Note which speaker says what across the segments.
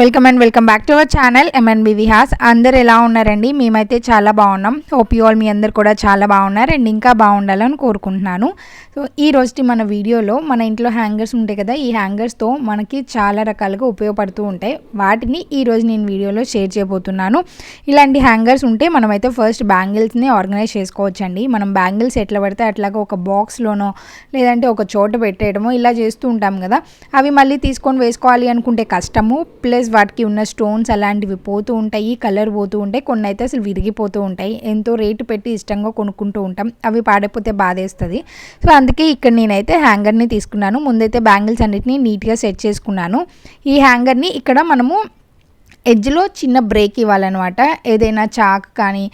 Speaker 1: Welcome and welcome back to our channel MNB Vihas అందరు ఎలా ఉన్నారండి? మేమైతే చాలా బాగున్నాం. హోప్ యూ ఆల్ మీ అందరు కూడా చాలా బాగున్నారు అండ్ ఇంకా బాగుండాలని కోరుకుంటున్నాను. సో ఈ రోజుటి మన వీడియోలో మన ఇంట్లో హ్యాంగర్స్ ఉంటాయి కదా ఈ హ్యాంగర్స్తో మనకి చాలా రకాలుగా ఉపయోగపడుతూ ఉంటాయి. వాటిని ఈరోజు నేను వీడియోలో షేర్ చేయబోతున్నాను. ఇలాంటి హ్యాంగర్స్ ఉంటే మనమైతే ఫస్ట్ బ్యాంగిల్స్ని ఆర్గనైజ్ చేసుకోవచ్చండి. మనం బ్యాంగిల్స్ ఎట్లా పడితే అట్లాగా ఒక బాక్స్లోనో లేదంటే ఒక చోట పెట్టేయడమో ఇలా చేస్తూ ఉంటాం కదా. అవి మళ్ళీ తీసుకొని వేసుకోవాలి అనుకుంటే కష్టము ప్లస్ వాటికి ఉన్న స్టోన్స్ అలాంటివి పోతూ ఉంటాయి కలర్ పోతూ ఉంటాయి కొన్ని అయితే అసలు విరిగిపోతూ ఉంటాయి. ఎంతో రేటు పెట్టి ఇష్టంగా కొనుక్కుంటూ ఉంటాం. అవి పాడైపోతే బాధేస్తుంది. సో అందుకే ఇక్కడ నేనైతే హ్యాంగర్ని తీసుకున్నాను. ముందైతే బ్యాంగిల్స్ అన్నిటిని నీట్గా సెట్ చేసుకున్నాను. ఈ హ్యాంగర్ని ఇక్కడ మనము ఎడ్జ్లో చిన్న బ్రేక్ ఇవ్వాలన్నమాట. ఏదైనా చాక్ కానీ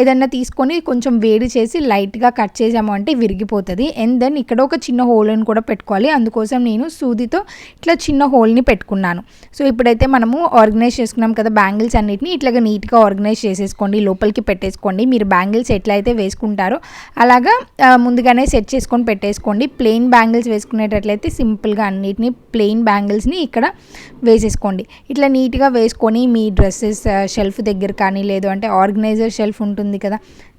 Speaker 1: ఏదైనా తీసుకొని కొంచెం వేడి చేసి లైట్గా కట్ చేసాము అంటే విరిగిపోతుంది. అండ్ దెన్ ఇక్కడ ఒక చిన్న హోల్ని కూడా పెట్టుకోవాలి. అందుకోసం నేను సూదితో ఇట్లా చిన్న హోల్ని పెట్టుకున్నాను. సో ఇప్పుడైతే మనము ఆర్గనైజ్ చేసుకున్నాం కదా బ్యాంగిల్స్ అన్నిటిని ఇట్లాగా నీట్గా ఆర్గనైజ్ చేసేసుకోండి. లోపలికి పెట్టేసుకోండి. మీరు బ్యాంగిల్స్ ఎట్లయితే వేసుకుంటారో అలాగా ముందుగానే సెట్ చేసుకొని పెట్టేసుకోండి. ప్లెయిన్ బ్యాంగిల్స్ వేసుకునేటట్లయితే సింపుల్గా అన్నిటిని ప్లెయిన్ బ్యాంగిల్స్ని ఇక్కడ వేసేసుకోండి. ఇట్లా నీట్గా వేసుకొని మీ డ్రెస్సెస్ షెల్ఫ్ దగ్గర కానీ లేదు అంటే ఆర్గనైజర్ షెల్ఫ్ ఉంటుంది కదా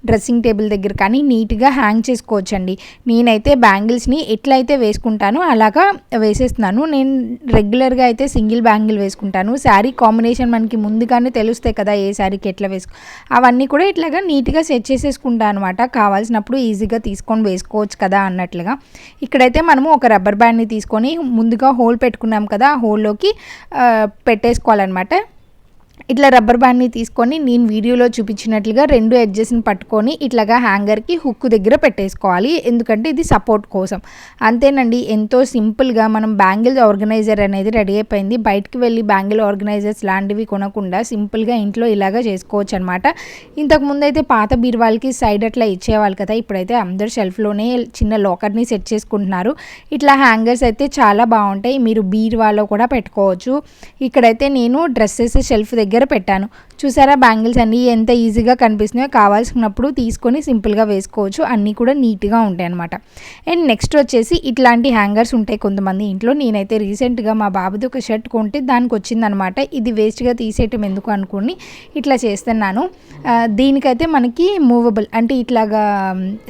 Speaker 1: డ్రెస్సింగ్ టేబుల్ దగ్గర కానీ నీట్గా హ్యాంగ్ చేసుకోవచ్చండి. నేనైతే బ్యాంగిల్స్ని ఎట్లయితే వేసుకుంటానో అలాగా వేసేస్తున్నాను. నేను రెగ్యులర్గా అయితే సింగిల్ బ్యాంగిల్ వేసుకుంటాను. శారీ కాంబినేషన్ మనకి ముందుగానే తెలుస్తాయి కదా ఏ శారీకి ఎట్లా వేసుకో అవన్నీ కూడా ఇట్లాగా నీట్గా సెట్ చేసేసుకుంటాను అనమాట కావాల్సినప్పుడు ఈజీగా తీసుకొని వేసుకోవచ్చు కదా అన్నట్లుగా. ఇక్కడైతే మనము ఒక రబ్బర్ బ్యాండ్ని తీసుకొని ముందుగా హోల్ పెట్టుకున్నాం కదా ఆ హోల్లోకి పెట్టేసుకోవాలన్నమాట. ఇట్లా రబ్బర్ బ్యాండ్ని తీసుకొని నేను వీడియోలో చూపించినట్లుగా రెండు ఎడ్జెస్ని పట్టుకొని ఇట్లాగా హ్యాంగర్కి హుక్ దగ్గర పెట్టేసుకోవాలి. ఎందుకంటే ఇది సపోర్ట్ కోసం. అంతేనండి ఎంతో సింపుల్గా మనం బ్యాంగిల్ ఆర్గనైజర్ అనేది రెడీ అయిపోయింది. బయటికి వెళ్ళి బ్యాంగిల్ ఆర్గనైజర్స్ లాంటివి కొనకుండా సింపుల్గా ఇంట్లో ఇలాగా చేసుకోవచ్చు అనమాట ఇంతకుముందు అయితే పాత బీరువాళ్ళకి సైడ్ అట్లా ఇచ్చేవాళ్ళు కదా ఇప్పుడైతే అందరు షెల్ఫ్లోనే చిన్న లాకర్ని సెట్ చేసుకుంటున్నారు. ఇట్లా హ్యాంగర్స్ అయితే చాలా బాగుంటాయి. మీరు బీరువాలో కూడా పెట్టుకోవచ్చు. ఇక్కడైతే నేను డ్రెస్సెస్ షెల్ఫ్ దగ్గర పెట్టాను. చూసారా బ్యాంగిల్స్ అన్నీ ఎంత ఈజీగా కనిపిస్తున్నాయో? కావాల్సినప్పుడు తీసుకొని సింపుల్గా వేసుకోవచ్చు. అన్నీ కూడా నీట్గా ఉంటాయి అనమాట అండ్ నెక్స్ట్ వచ్చేసి ఇట్లాంటి హ్యాంగర్స్ ఉంటాయి కొంతమంది ఇంట్లో. నేనైతే రీసెంట్గా మా బాబుది ఒక షర్ట్ కొంటే దానికి వచ్చిందనమాట ఇది వేస్ట్గా తీసేయటం ఎందుకు అనుకుని ఇట్లా చేస్తున్నాను. దీనికైతే మనకి మూవబుల్ అంటే ఇట్లాగా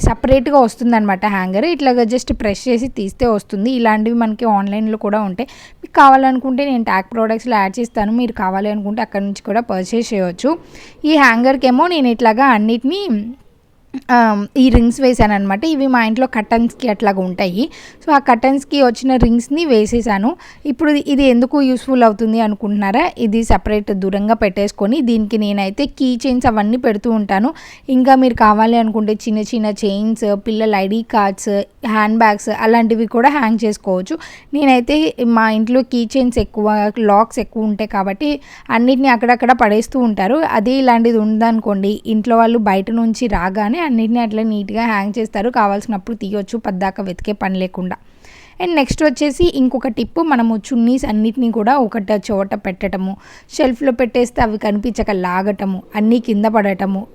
Speaker 1: సపరేట్గా వస్తుందన్నమాట హ్యాంగర్. ఇట్లాగా జస్ట్ ప్రెస్ చేసి తీస్తే వస్తుంది. ఇలాంటివి మనకి ఆన్లైన్లో కూడా ఉంటాయి. కావాలనుకుంటే నేను ట్యాక్ ప్రోడక్ట్స్లో యాడ్ చేస్తాను. మీరు కావాలి అనుకుంటే అక్కడ నుంచి కూడా పర్చేస్ చేయవచ్చు ఈ హ్యాంగర్కి ఏమో నేను ఇట్లాగా అన్నిటినీ ఈ రింగ్స్ వేసాను అనమాట ఇవి మా ఇంట్లో కటన్స్కి అట్లాగా ఉంటాయి. సో ఆ కటన్స్కి వచ్చిన రింగ్స్ని వేసేసాను. ఇప్పుడు ఇది ఎందుకు యూస్ఫుల్ అవుతుంది అనుకుంటున్నారా? ఇది సపరేట్ దూరంగా పెట్టేసుకొని దీనికి నేనైతే కీ చైన్స్ అవన్నీ పెడుతూ ఉంటాను. ఇంకా మీరు కావాలి అనుకుంటే చిన్న చిన్న చైన్స్ పిల్లల ఐడి కార్డ్స్ హ్యాండ్ బ్యాగ్స్ అలాంటివి కూడా హ్యాంగ్ చేసుకోవచ్చు. నేనైతే మా ఇంట్లో కీ చైన్స్ ఎక్కువ లాక్స్ ఎక్కువ ఉంటాయి కాబట్టి అన్నిటిని అక్కడక్కడ పడేస్తూ ఉంటారు. అదే ఇలాంటిది ఉందనుకోండి ఇంట్లో వాళ్ళు బయట నుంచి రాగానే అన్నిటిని అట్లా నీట్గా హ్యాంగ్ చేస్తారు. కావాల్సినప్పుడు తీయొచ్చు పద్దాక వెతికే పని లేకుండా. అండ్ నెక్స్ట్ వచ్చేసి ఇంకొక టిప్ మనము చున్నీస్ అన్నిటినీ కూడా ఒకట చోట పెట్టడము షెల్ఫ్లో పెట్టేస్తే అవి కనిపించక లాగటము అన్నీ కింద పడటము.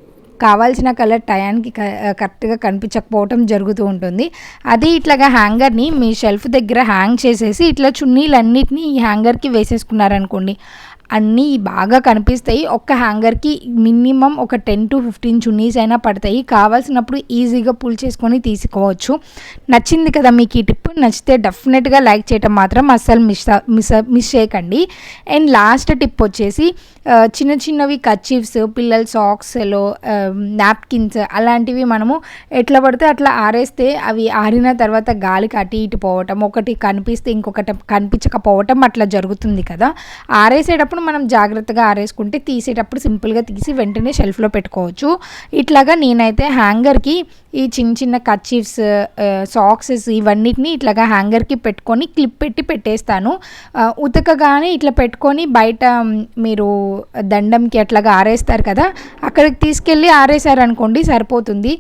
Speaker 1: కావాల్సిన కలర్ టయానికి క- కరెక్ట్గా కనిపించకపోవటం జరుగుతూ ఉంటుంది. అది ఇట్లాగా హ్యాంగర్ని మీ షెల్ఫ్ దగ్గర హ్యాంగ్ చేసేసి ఇట్లా చున్నీలన్నిటినీ ఈ హ్యాంగర్కి వేసేసుకున్నారనుకోండి అన్నీ బాగా కనిపిస్తాయి. ఒక్క హ్యాంగర్కి మినిమం ఒక టెన్ టు ఫిఫ్టీన్ చున్నీస్ అయినా పడతాయి. కావాల్సినప్పుడు ఈజీగా పుల్ చేసుకొని తీసుకోవచ్చు. నచ్చింది కదా మీకు ఈ టిప్ నచ్చితే డెఫినెట్గా లైక్ చేయటం మాత్రం అస్సలు మిస్ మిస్ మిస్ చేయకండి. అండ్ లాస్ట్ టిప్ వచ్చేసి చిన్న చిన్నవి కర్చీఫ్స్ పిల్లల సాక్స్లో నాప్కిన్స్ అలాంటివి మనము ఎట్లా పడితే అట్లా ఆరేస్తే అవి ఆరిన తర్వాత గాలికి అటు ఇటు పోవటం ఒకటి కనిపిస్తే ఇంకొకటి కనిపించకపోవటం అట్లా జరుగుతుంది కదా. ఆరేసేటప్పుడు మనం జాగ్రత్తగా ఆరేసుకుంటే తీసేటప్పుడు సింపుల్గా తీసి వెంటనే షెల్ఫ్లో పెట్టుకోవచ్చు. ఇట్లాగా నేనైతే హ్యాంగర్కి ఈ చిన్న చిన్న కచీఫ్స్ సాక్సెస్ ఇవన్నిటిని ఇట్లాగా హ్యాంగర్కి పెట్టుకొని క్లిప్ పెట్టి పెట్టేస్తాను. ఉతకగానే ఇట్లా పెట్టుకొని బయట మీరు దండంకి అట్లాగా ఆరేస్తారు కదా అక్కడికి తీసుకెళ్ళి ఆరేసారనుకోండి సరిపోతుంది.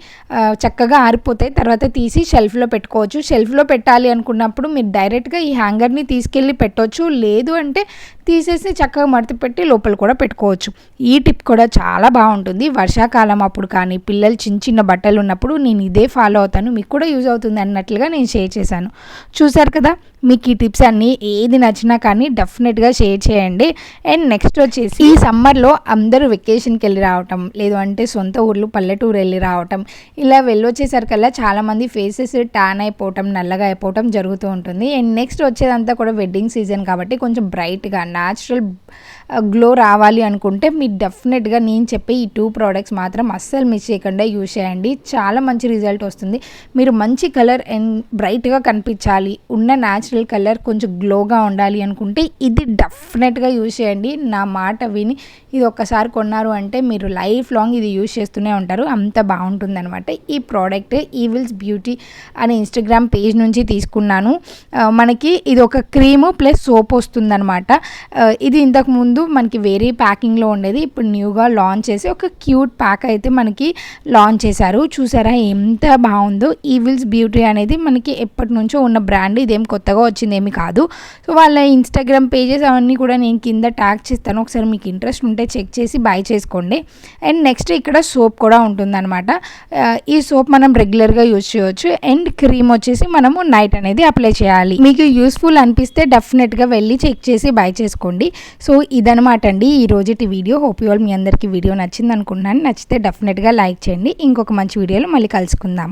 Speaker 1: చక్కగా ఆరిపోతాయి. తర్వాత తీసి షెల్ఫ్లో పెట్టుకోవచ్చు. షెల్ఫ్లో పెట్టాలి అనుకున్నప్పుడు మీరు డైరెక్ట్గా ఈ హ్యాంగర్ని తీసుకెళ్ళి పెట్టవచ్చు లేదు అంటే తీసేసి చక్కగా మడత పెట్టి లోపల కూడా పెట్టుకోవచ్చు. ఈ టిప్ కూడా చాలా బాగుంటుంది. వర్షాకాలం అప్పుడు కానీ పిల్లలు చిన్న చిన్న బట్టలు ఉన్నప్పుడు నేను ఇదే ఫాలో అవుతాను మీకు కూడా యూజ్ అవుతుంది అన్నట్లుగా నేను షేర్ చేశాను. చూసారు కదా మీకు ఈ టిప్స్ అన్నీ ఏది నచ్చినా కానీ డెఫినెట్గా షేర్ చేయండి. అండ్ నెక్స్ట్ వచ్చేసి ఈ సమ్మర్లో అందరూ వెకేషన్కి వెళ్ళి రావటం లేదు అంటే సొంత ఊర్లు పల్లెటూరు వెళ్ళి రావటం ఇలా వెళ్ళొచ్చేసరికల్లా చాలామంది ఫేసెస్ ట్యాన్ అయిపోవటం నల్లగా అయిపోవటం జరుగుతూ ఉంటుంది. అండ్ నెక్స్ట్ వచ్చేదంతా కూడా వెడ్డింగ్ సీజన్ కాబట్టి కొంచెం బ్రైట్గా న్యాచురల్ గ్లో రావాలి అనుకుంటే మీరు డెఫినెట్గా నేను చెప్పే ఈ టూ ప్రోడక్ట్స్ మాత్రం అస్సలు మిస్ చేయకుండా యూజ్ చేయండి. చాలా మంచి మంచి రిజల్ట్ వస్తుంది. మీరు మంచి కలర్ అండ్ బ్రైట్గా కనిపించాలి. ఉన్న న్యాచురల్ కలర్ కొంచెం గ్లోగా ఉండాలి అనుకుంటే ఇది డెఫినెట్గా యూజ్ చేయండి. నా మాట విని ఇది ఒక్కసారి కొన్నారు అంటే మీరు లైఫ్ లాంగ్ ఇది యూజ్ చేస్తూనే ఉంటారు. అంత బాగుంటుంది అనమాట ఈ ప్రోడక్ట్ ఈవిల్స్ బ్యూటీ అనే ఇన్స్టాగ్రామ్ పేజ్ నుంచి తీసుకున్నాను. మనకి ఇది ఒక క్రీము ప్లస్ సోప్ వస్తుందన్నమాట. ఇది ఇంతకుముందు మనకి వేరే ప్యాకింగ్లో ఉండేది. ఇప్పుడు న్యూగా లాంచ్ చేసి ఒక క్యూట్ ప్యాక్ అయితే మనకి లాంచ్ చేశారు. చూసారా ఎంత బాగుందో ఈవిల్స్ బ్యూటీ అనేది మనకి ఎప్పటి నుంచో ఉన్న బ్రాండ్ ఇదేం కొత్తగా వచ్చింది ఏమి కాదు. సో వాళ్ళ ఇన్స్టాగ్రామ్ పేజెస్ అవన్నీ కూడా నేను కింద ట్యాగ్ చేస్తాను. ఒకసారి మీకు ఇంట్రెస్ట్ ఉంటే చెక్ చేసి బై చేసుకోండి. అండ్ నెక్స్ట్ ఇక్కడ సోప్ కూడా ఉంటుందన్నమాట. ఈ సోప్ మనం రెగ్యులర్గా యూజ్ చేయవచ్చు అండ్ క్రీమ్ వచ్చేసి మనము నైట్ అనేది అప్లై చేయాలి. మీకు యూస్ఫుల్ అనిపిస్తే డెఫినెట్గా వెళ్ళి చెక్ చేసి బై చేసుకోండి. సో ఇదనమాట అండి ఈ రోజుటి వీడియో హోప్ యూ ఆల్ మీ అందరికీ వీడియో నచ్చింది అనుకుంటున్నాను నచ్చితే డెఫినెట్గా లైక్ చేయండి. ఇంకొక మంచి వీడియోలో మళ్ళీ కలుసుకుందాం.